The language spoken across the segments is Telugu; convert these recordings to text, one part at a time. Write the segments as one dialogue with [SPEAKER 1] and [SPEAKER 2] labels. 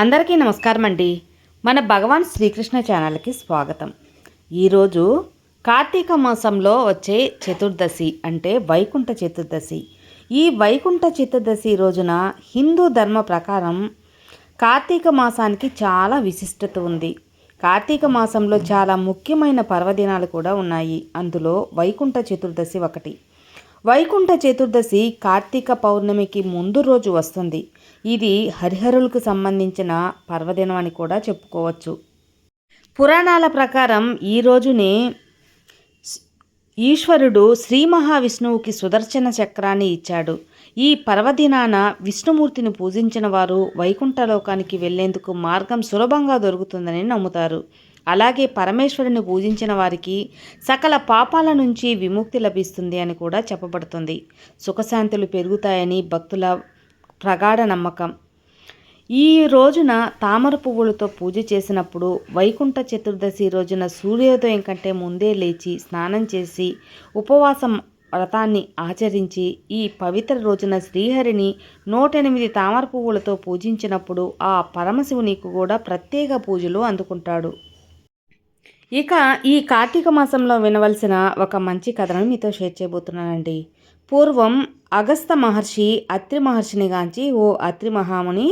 [SPEAKER 1] అందరికీ నమస్కారం అండి మన భగవాన్ శ్రీకృష్ణ ఛానల్కి స్వాగతం. ఈరోజు కార్తీక మాసంలో వచ్చే చతుర్దశి అంటే వైకుంఠ చతుర్దశి. ఈ వైకుంఠ చతుర్దశి రోజున హిందూ ధర్మ ప్రకారం కార్తీక మాసానికి చాలా విశిష్టత ఉంది. కార్తీక మాసంలో చాలా ముఖ్యమైన పర్వదినాలు కూడా ఉన్నాయి. అందులో వైకుంఠ చతుర్దశి ఒకటి. వైకుంఠ చతుర్దశి కార్తీక పౌర్ణమికి ముందు రోజు వస్తుంది. ఇది హరిహరులకు సంబంధించిన పర్వదినం అని కూడా చెప్పుకోవచ్చు. పురాణాల ప్రకారం ఈ రోజునే ఈశ్వరుడు శ్రీ మహావిష్ణువుకి సుదర్శన చక్రాన్ని ఇచ్చాడు. ఈ పర్వదినాన విష్ణుమూర్తిని పూజించిన వారు వైకుంఠలోకానికి వెళ్ళేందుకు మార్గం సులభంగా దొరుకుతుందని నమ్ముతారు. అలాగే పరమేశ్వరుని పూజించిన వారికి సకల పాపాల నుంచి విముక్తి లభిస్తుంది అని కూడా చెప్పబడుతుంది. సుఖశాంతులు పెరుగుతాయని భక్తుల ప్రగాఢ నమ్మకం. ఈ రోజున తామర పువ్వులతో పూజ చేసినప్పుడు వైకుంఠ చతుర్దశి రోజున సూర్యోదయం కంటే ముందే లేచి స్నానం చేసి ఉపవాసం వ్రతాన్ని ఆచరించి ఈ పవిత్ర రోజున శ్రీహరిని నూట ఎనిమిది తామర పువ్వులతో పూజించినప్పుడు ఆ పరమశివునికి కూడా ప్రత్యేక పూజలు అందుకుంటాడు. ఇక ఈ కార్తీక మాసంలో వినవలసిన ఒక మంచి కథను మీతో షేర్ చేయబోతున్నానండి. పూర్వం అగస్త మహర్షి అత్రి మహర్షిని గాంచి ఓ అత్రి మహాముని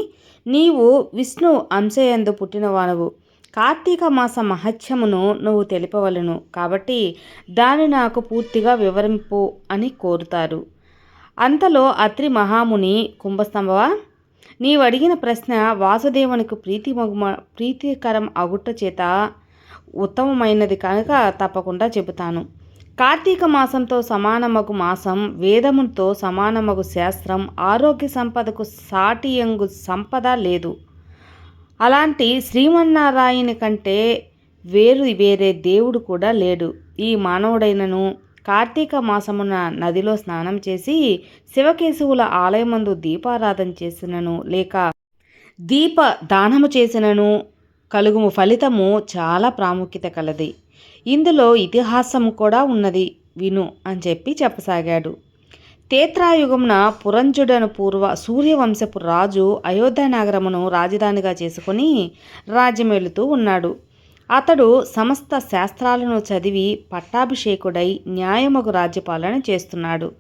[SPEAKER 1] నీవు విష్ణు అంశయందు పుట్టినవానవు. కార్తీక మాస మహత్యమును నువ్వు తెలిపవలను. కాబట్టి దాన్ని నాకు పూర్తిగా వివరింపు అని కోరుతారు. అంతలో అత్రి మహాముని కుంభస్తంభవ? నీవు అడిగిన ప్రశ్న వాసుదేవునికి ప్రీతి మగుమ ప్రీతికరం అగుట్ట చేత ఉత్తమమైనది కనుక తప్పకుండా చెబుతాను. కార్తీక మాసంతో సమానమగు మాసం వేదముతో సమానమగు శాస్త్రం ఆరోగ్య సంపదకు సాటియంగు సంపద లేదు. అలాంటి శ్రీమన్నారాయణ కంటే వేరు వేరే దేవుడు కూడా లేడు. ఈ మానవుడైనను కార్తీక మాసమున నదిలో స్నానం చేసి శివకేశవుల ఆలయమందు దీపారాధన చేసినను లేక దీప దానము చేసినను కలుగుము ఫలితము చాలా ప్రాముఖ్యత కలది. ఇందులో ఇతిహాసం కూడా ఉన్నది. విను అని చెప్పి చెప్పసాగాడు. తేత్రాయుగమున పురంజుడను పూర్వ సూర్యవంశపు రాజు అయోధ్య నగరమును రాజధానిగా చేసుకుని రాజ్యమేలుతూ ఉన్నాడు. అతడు సమస్త శాస్త్రాలను చదివి పట్టాభిషేకుడై న్యాయమగు రాజ్యపాలన చేస్తున్నాడు.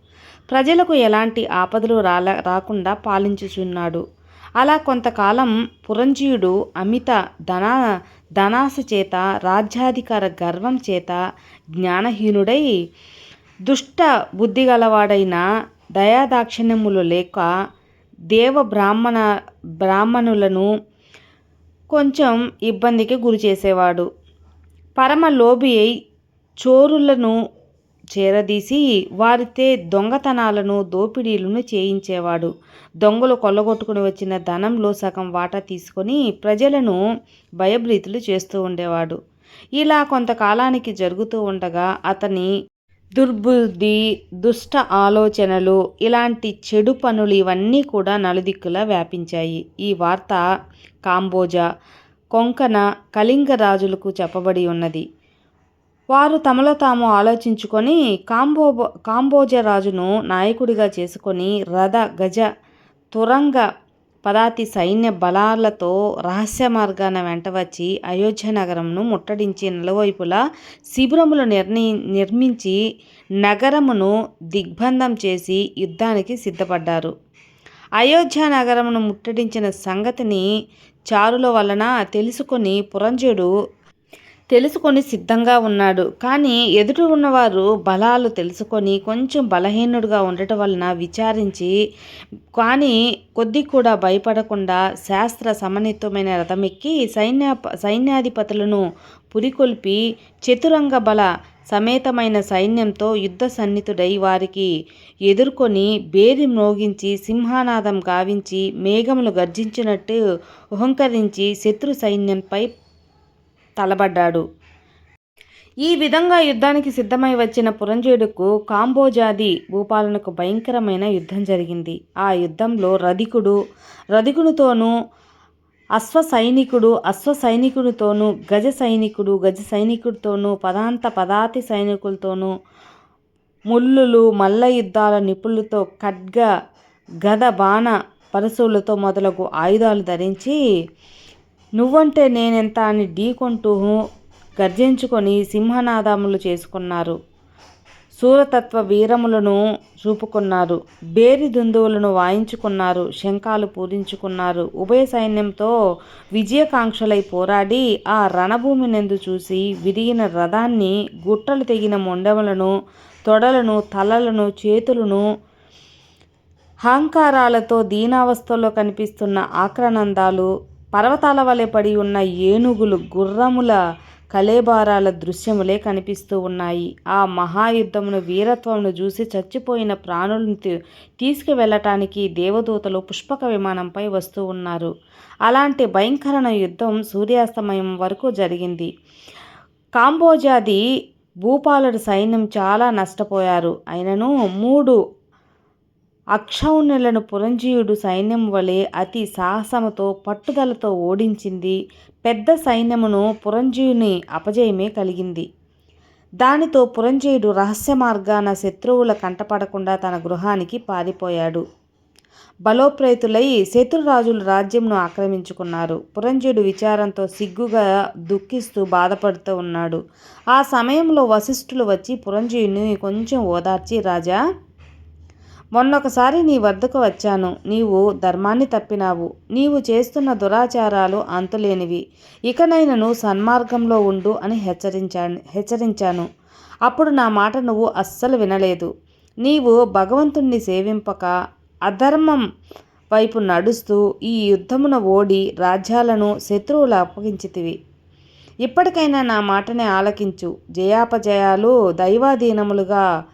[SPEAKER 1] ప్రజలకు ఎలాంటి ఆపదలు రాల రాకుండా పాలించుచున్నాడు. అలా కొంతకాలం పురంజీయుడు అమిత ధనా ధనాశ చేత రాజ్యాధికార గర్వం చేత జ్ఞానహీనుడై దుష్ట బుద్ధి గలవాడైన దయాదాక్షిణ్యములు లేక దేవ బ్రాహ్మణ బ్రాహ్మణులను కొంచెం ఇబ్బందికి గురి చేసేవాడు పరమ లోబి అయి చోరులను చేరదీసి వారితే దొంగతనాలను దోపిడీలను చేయించేవాడు. దొంగలు కొల్లగొట్టుకుని వచ్చిన ధనంలో సగం వాటా తీసుకొని ప్రజలను భయభ్రీతులు చేస్తూ ఉండేవాడు. ఇలా కొంతకాలానికి జరుగుతూ ఉండగా అతని దుర్బుద్ధి దుష్ట ఆలోచనలు ఇలాంటి చెడు పనులు ఇవన్నీ కూడా నలుదిక్కులా వ్యాపించాయి. ఈ వార్త కాంబోజా కొంకణ కళింగ రాజులకు చెప్పబడి ఉన్నది. వారు తమలో తాము ఆలోచించుకొని కాంబో కాంబోజరాజును నాయకుడిగా చేసుకొని రథ గజ తురంగ పదాతి సైన్య బలాలతో రహస్య మార్గాన వెంట వచ్చి అయోధ్య నగరంను ముట్టడించి నలువైపులా శిబిరములు నిర్ణయి నిర్మించి నగరమును దిగ్బంధం చేసి యుద్ధానికి సిద్ధపడ్డారు. అయోధ్య నగరమును ముట్టడించిన సంగతిని చారుల వలన తెలుసుకొని పురంజుడు తెలుసుకొని సిద్ధంగా ఉన్నాడు. కానీ ఎదుటి ఉన్నవారు బలాలు తెలుసుకొని కొంచెం బలహీనుడుగా ఉండటం వలన విచారించి కానీ కొద్ది కూడా భయపడకుండా శాస్త్ర సమన్వితమైన రథమెక్కి సైన్య సైన్యాధిపతులను పురికొల్పి చతురంగ బల సమేతమైన సైన్యంతో యుద్ధ సన్నితుడై వారికి ఎదుర్కొని బేరి మ్రోగించి సింహానాదం గావించి మేఘములు గర్జించినట్టు అహంకరించి శత్రు సైన్యంపై తలబడ్డాడు. ఈ విధంగా యుద్ధానికి సిద్ధమై వచ్చిన పురంజయుడుకు కాంబోజాది భూపాలనకు భయంకరమైన యుద్ధం జరిగింది. ఆ యుద్ధంలో రధికుడు రధికునితోనూ అశ్వ సైనికుడు అశ్వ సైనికుడితోనూ గజ సైనికుడు గజ సైనికుడితోనూ పదాంత పదాతి సైనికులతోనూ ముల్లులు మల్ల యుద్ధాల నిపుణులతో ఖడ్గ గద బాణ పరశువులతో మొదలగు ఆయుధాలు ధరించి నువ్వంటే నేనెంత అని ఢీకొంటూ గర్జించుకొని సింహనాదములు చేసుకున్నారు. సూరతత్వ వీరములను చూపుకున్నారు. బేరి దుందువులను వాయించుకున్నారు. శంఖాలు పూరించుకున్నారు ఉభయ సైన్యంతో విజయకాంక్షలై పోరాడి ఆ రణభూమినందు చూసి విరిగిన రథాన్ని గుట్టలు తెగిన మొండెములను తొడలను తలలను చేతులను అహంకారాలతో దీనావస్థలో కనిపిస్తున్న ఆక్రనందాలు పర్వతాల వలె పడి ఉన్న ఏనుగులు గుర్రముల కలేబారాల దృశ్యములే కనిపిస్తూ ఉన్నాయి. ఆ మహాయుద్ధమును వీరత్వమును చూసి చచ్చిపోయిన ప్రాణులను తీసుకువెళ్ళటానికి దేవదూతలు పుష్పక విమానంపై వస్తూ ఉన్నారు. అలాంటి భయంకరణ యుద్ధం సూర్యాస్తమయం వరకు జరిగింది. కాంబోజాది భూపాలుడు సైన్యం చాలా నష్టపోయారు. అయినను మూడు అక్షౌణ్యులను పురంజీయుడు సైన్యం వలె అతి సాహసముతో పట్టుదలతో ఓడించింది. పెద్ద సైన్యమును పురంజీయుని అపజయమే కలిగింది. దానితో పురంజయుడు రహస్య మార్గాన శత్రువుల కంటపడకుండా తన గృహానికి పారిపోయాడు. బలోప్రేతులై శత్రురాజులు రాజ్యంను ఆక్రమించుకున్నారు. పురంజయుడు విచారంతో సిగ్గుగా దుఃఖిస్తూ బాధపడుతూ ఉన్నాడు. ఆ సమయంలో వశిష్ఠులు వచ్చి పురంజయుని కొంచెం ఓదార్చి రాజా మొన్నొకసారి నీ వద్దకు వచ్చాను. నీవు ధర్మాన్ని తప్పినావు. నీవు చేస్తున్న దురాచారాలు అంతులేనివి. ఇకనైనను సన్మార్గంలో ఉండు అని హెచ్చరించాను హెచ్చరించాను. అప్పుడు నా మాట నువ్వు అస్సలు వినలేదు. నీవు భగవంతుణ్ణి సేవింపక అధర్మం వైపు నడుస్తూ ఈ యుద్ధమున ఓడి రాజ్యాలను శత్రువులు అప్పగించితివి. ఇప్పటికైనా నా మాటనే ఆలకించు. జయాపజయాలు దైవాధీనములుగా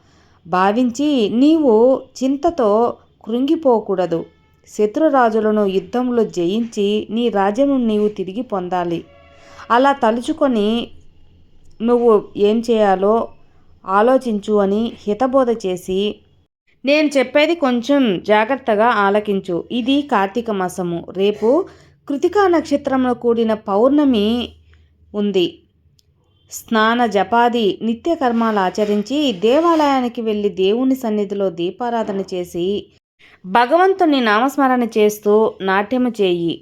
[SPEAKER 1] భావించి నీవు చింతతో కృంగిపోకూడదు. శత్రురాజులను యుద్ధంలో జయించి నీ రాజ్యము నీవు తిరిగి పొందాలి. అలా తలుచుకొని నువ్వు ఏం చేయాలో ఆలోచించు అని హితబోధ చేసి నేను చెప్పేది కొంచెం జాగ్రత్తగా ఆలకించు. ఇది కార్తీక మాసము. రేపు కృతికా నక్షత్రంలో కూడిన పౌర్ణమి ఉంది. స్నాన జపాది నిత్యకర్మాలు ఆచరించి దేవాలయానికి వెళ్ళి దేవుని సన్నిధిలో దీపారాధన చేసి భగవంతుని నామస్మరణ చేస్తూ నాట్యము చేయి.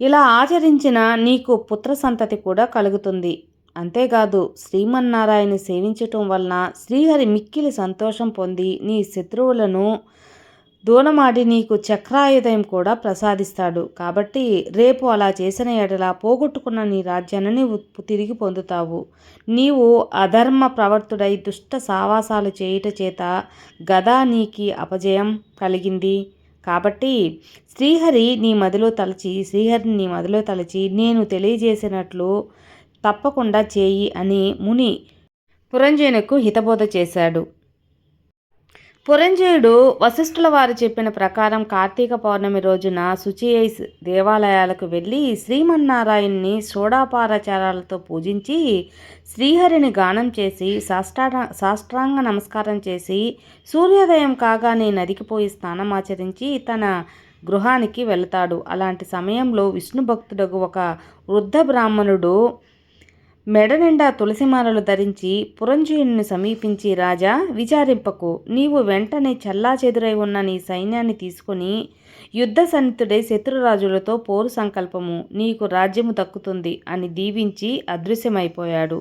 [SPEAKER 1] ఇలా ఆచరించిన నీకు పుత్ర సంతతి కూడా కలుగుతుంది. అంతేకాదు శ్రీమన్నారాయణ సేవించటం వలన శ్రీహరి మిక్కిలి సంతోషం పొంది నీ శత్రువులను దూనమాడి నీకు చక్రాయుధయం కూడా ప్రసాదిస్తాడు. కాబట్టి రేపు అలా చేసిన ఎడల పోగొట్టుకున్న నీ రాజ్యాన్ని నీవు తిరిగి పొందుతావు. నీవు అధర్మ ప్రవర్తుడై దుష్ట సావాసాలు చేయుట చేత గదా నీకి అపజయం కలిగింది. కాబట్టి శ్రీహరి నీ మదిలో తలచి శ్రీహరిని నీ మదిలో తలచి నేను తెలియజేసినట్లు తప్పకుండా చేయి అని ముని పురంజయునకు హితబోధ చేశాడు. పురంజయుడు వశిష్ఠుల వారు చెప్పిన ప్రకారం కార్తీక పౌర్ణమి రోజున శుచియైస్ దేవాలయాలకు వెళ్ళి శ్రీమన్నారాయణ్ణి షోడాపారాచారాలతో పూజించి శ్రీహరిని గానం చేసి సాష్టాంగ సాష్టాంగ నమస్కారం చేసి సూర్యోదయం కాగానే నదికిపోయి స్నానమాచరించి తన గృహానికి వెళతాడు. అలాంటి సమయంలో విష్ణు భక్తుడకు ఒక వృద్ధ బ్రాహ్మణుడు మెడ నిండా తులసిమాలలు ధరించి పురంజయుని సమీపించి రాజా విచారింపకు నీవు వెంటనే చల్లా చెదురై ఉన్న నీ సైన్యాన్ని తీసుకుని యుద్ధ సన్నితుడై శత్రురాజులతో పోరు సంకల్పము నీకు రాజ్యము దక్కుతుంది అని దీవించి అదృశ్యమైపోయాడు.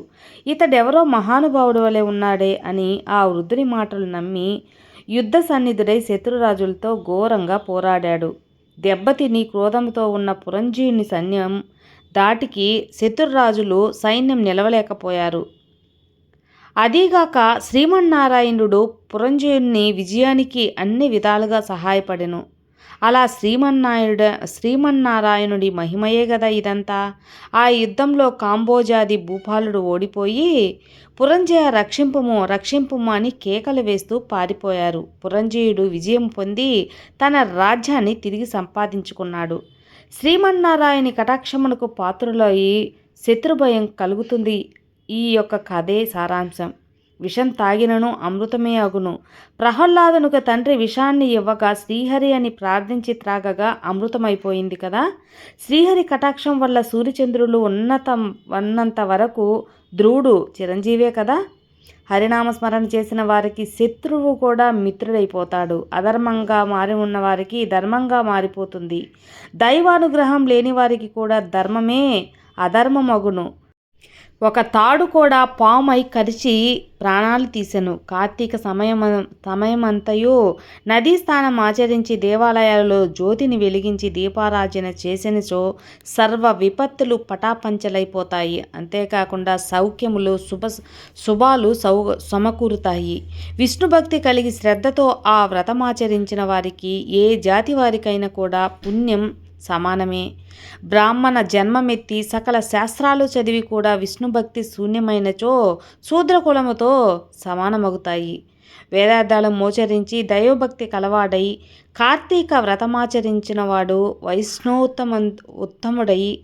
[SPEAKER 1] ఇతడెవరో మహానుభావుడు వలె ఉన్నాడే అని ఆ వృద్ధుని మాటలు నమ్మి యుద్ధ సన్నిధుడై శత్రురాజులతో ఘోరంగా పోరాడాడు. దెబ్బతిని క్రోధంతో ఉన్న పురంజీయుని సైన్యం ధాటికి శత్రురాజులు సైన్యం నిలవలేకపోయారు. అదీగాక శ్రీమన్నారాయణుడు పురంజయుని విజయానికి అన్ని విధాలుగా సహాయపడెను. అలా శ్రీమన్నాయుడ శ్రీమన్నారాయణుడి మహిమయే కదా ఇదంతా. ఆ యుద్ధంలో కాంబోజాది భూపాలుడు ఓడిపోయి పురంజయ రక్షింపుము రక్షింపుము అని కేకలు వేస్తూ పారిపోయారు. పురంజయుడు విజయం పొంది తన రాజ్యాన్ని తిరిగి సంపాదించుకున్నాడు. శ్రీమన్నారాయణి కటాక్షమునకు పాత్రులయి శత్రుభయం కలుగుతుంది. ఈ యొక్క కథే సారాంశం. విషం తాగినను అమృతమే అగును. ప్రహ్లాదునుక తండ్రి విషాన్ని ఇవ్వగా శ్రీహరి అని ప్రార్థించి త్రాగగా అమృతమైపోయింది కదా? శ్రీహరి కటాక్షం వల్ల సూర్యచంద్రులు ఉన్నత ఉన్నంత వరకు ధ్రువుడు చిరంజీవే కదా? హరినామస్మరణ చేసిన వారికి శత్రువు కూడా మిత్రుడైపోతాడు. అధర్మంగా మారి ఉన్న వారికి ధర్మంగా మారిపోతుంది. దైవానుగ్రహం లేని వారికి కూడా ధర్మమే అధర్మమగును. ఒక తాడు కూడా పామై కరిచి ప్రాణాలు తీసెను. కార్తీక సమయం సమయమంతయు నదీ స్థానం ఆచరించి దేవాలయాలలో జ్యోతిని వెలిగించి దీపారాజన చేసినచో సర్వ విపత్తులు పటాపంచలైపోతాయి. అంతేకాకుండా సౌఖ్యములు శుభ శుభాలు సౌ సమకూరుతాయి. విష్ణు భక్తి కలిగి శ్రద్ధతో ఆ వ్రతమాచరించిన వారికి ఏ జాతి వారికైనా కూడా పుణ్యం సమానమే. బ్రాహ్మణ జన్మమెత్తి సకల శాస్త్రాలు చదివి కూడా విష్ణుభక్తి శూన్యమైనచో శూద్రకులముతో సమానమగుతాయి. వేదార్థాలు మోచరించి దైవభక్తి కలవాడై కార్తీక వ్రతమాచరించిన వాడు వైష్ణోత్తమ ఉత్తముడై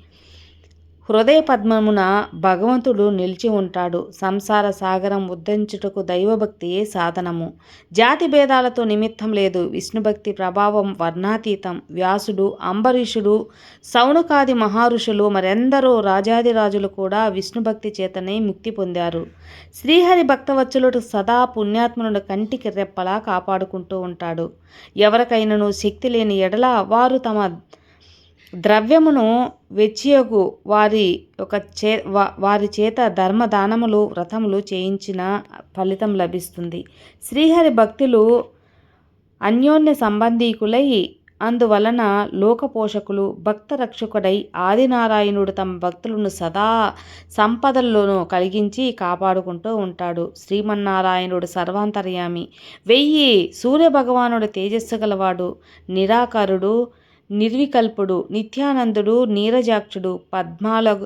[SPEAKER 1] హృదయ పద్మమున భగవంతుడు నిలిచి ఉంటాడు. సంసార సాగరం ఉద్ధరించుటకు దైవభక్తియే సాధనము? జాతి భేదాలతో నిమిత్తం లేదు. విష్ణుభక్తి ప్రభావం వర్ణాతీతం. వ్యాసుడు అంబరీషుడు సౌనకాది మహారుషులు మరెందరో రాజాదిరాజులు కూడా విష్ణుభక్తి చేతనే ముక్తి పొందారు. శ్రీహరి భక్తవత్సలుడు సదా పుణ్యాత్మను కంటికి రెప్పలా కాపాడుకుంటూ ఉంటాడు. ఎవరికైనాను శక్తి లేని ఎడల వారు తమ ద్రవ్యమును వెచ్చియగు వారి ఒక చే వారి చేత ధర్మదానములు వ్రతములు చేయించిన ఫలితం లభిస్తుంది. శ్రీహరి భక్తులు అన్యోన్య సంబంధీకులై అందువలన లోకపోషకులు భక్త రక్షకుడై ఆదినారాయణుడు తమ భక్తులను సదా సంపదల్లోనూ కలిగించి కాపాడుకుంటూ ఉంటాడు. శ్రీమన్నారాయణుడు సర్వాంతర్యామి. వెయ్యి సూర్యభగవానుడు తేజస్సు గలవాడు నిరాకారుడు నిర్వికల్పుడు నిత్యానందుడు నీరజాక్షుడు పద్నాలుగు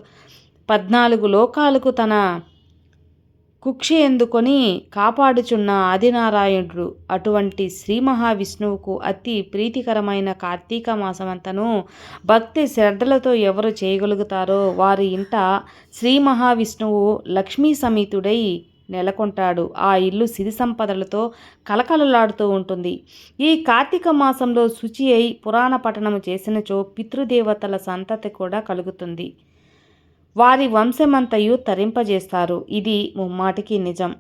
[SPEAKER 1] పద్నాలుగు లోకాలకు తన కుక్షి ఎందుకొని కాపాడుచున్న ఆదినారాయణుడు. అటువంటి శ్రీ మహావిష్ణువుకు అతి ప్రీతికరమైన కార్తీక మాసమంతను భక్తి శ్రద్ధలతో ఎవరు చేయగలుగుతారో వారి ఇంట శ్రీ మహావిష్ణువు లక్ష్మీ సమేతుడై నెలకొంటాడు. ఆ ఇల్లు సిరి సంపదలతో కలకలలాడుతూ ఉంటుంది. ఈ కార్తీక మాసంలో శుచి అయి పురాణ పఠనము చేసినచో పితృదేవతల సంతతి కూడా కలుగుతుంది. వారి వంశమంతయు తరింపజేస్తారు. ఇది ముమ్మాటికి నిజం.